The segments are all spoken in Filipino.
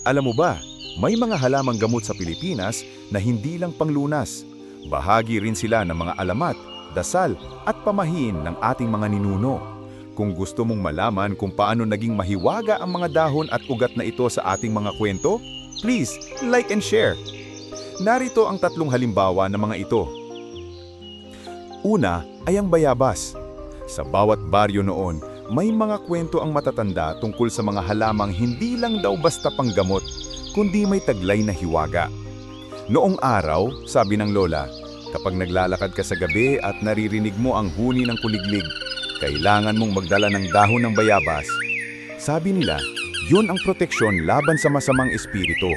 Alam mo ba, may mga halamang gamot sa Pilipinas na hindi lang panglunas. Bahagi rin sila ng mga alamat, dasal at pamahiin ng ating mga ninuno. Kung gusto mong malaman kung paano naging mahiwaga ang mga dahon at ugat na ito sa ating mga kwento, please like and share. Narito ang tatlong halimbawa ng mga ito. Una ay ang bayabas. Sa bawat baryo noon, may mga kwento ang matatanda tungkol sa mga halamang hindi lang daw basta panggamot, kundi may taglay na hiwaga. Noong araw, sabi ng lola, kapag naglalakad ka sa gabi at naririnig mo ang huni ng kuliglig, kailangan mong magdala ng dahon ng bayabas. Sabi nila, yun ang proteksyon laban sa masamang espiritu.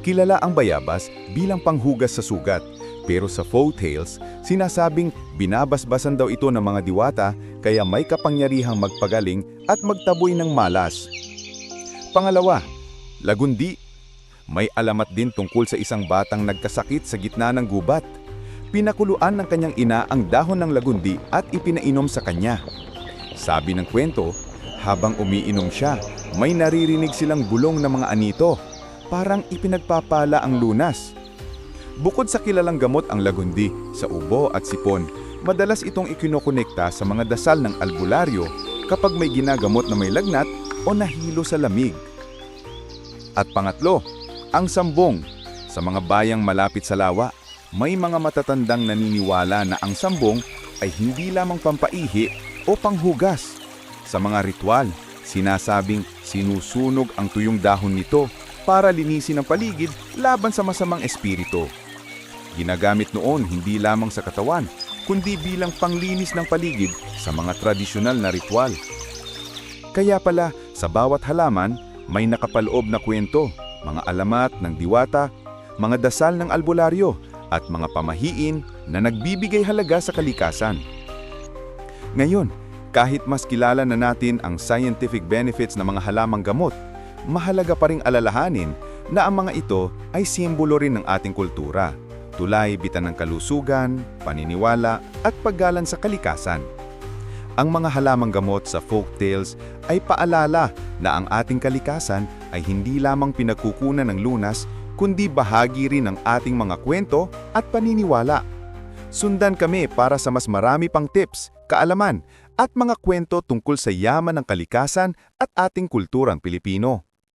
Kilala ang bayabas bilang panghugas sa sugat, pero sa folktales, sinasabing binabasbasan daw ito ng mga diwata kaya may kapangyarihang magpagaling at magtaboy ng malas. Pangalawa, lagundi. May alamat din tungkol sa isang batang nagkasakit sa gitna ng gubat. Pinakuluan ng kanyang ina ang dahon ng lagundi at ipinainom sa kanya. Sabi ng kwento, habang umiinom siya, may naririnig silang bulong ng mga anito. Parang ipinagpapala ang lunas. Bukod sa kilalang gamot ang lagundi sa ubo at sipon, madalas itong ikinokonekta sa mga dasal ng albularyo kapag may ginagamot na may lagnat o nahilo sa lamig. At pangatlo, ang sambong. Sa mga bayang malapit sa lawa, may mga matatandang naniniwala na ang sambong ay hindi lamang pampaihi o panghugas. Sa mga ritual, sinasabing sinusunog ang tuyong dahon nito para linisin ang paligid laban sa masamang espiritu. Ginagamit noon hindi lamang sa katawan, kundi bilang panglinis ng paligid sa mga tradisyonal na ritual. Kaya pala, sa bawat halaman, may nakapaloob na kwento, mga alamat ng diwata, mga dasal ng albularyo, at mga pamahiin na nagbibigay halaga sa kalikasan. Ngayon, kahit mas kilala na natin ang scientific benefits ng mga halamang gamot, mahalaga pa ring alalahanin na ang mga ito ay simbolo rin ng ating kultura, tulay bitan ng kalusugan, paniniwala at paggalan sa kalikasan. Ang mga halamang gamot sa folktales ay paalala na ang ating kalikasan ay hindi lamang pinagkukunan ng lunas kundi bahagi rin ng ating mga kwento at paniniwala. Sundan kami para sa mas marami pang tips, kaalaman at mga kwento tungkol sa yaman ng kalikasan at ating kulturang Pilipino.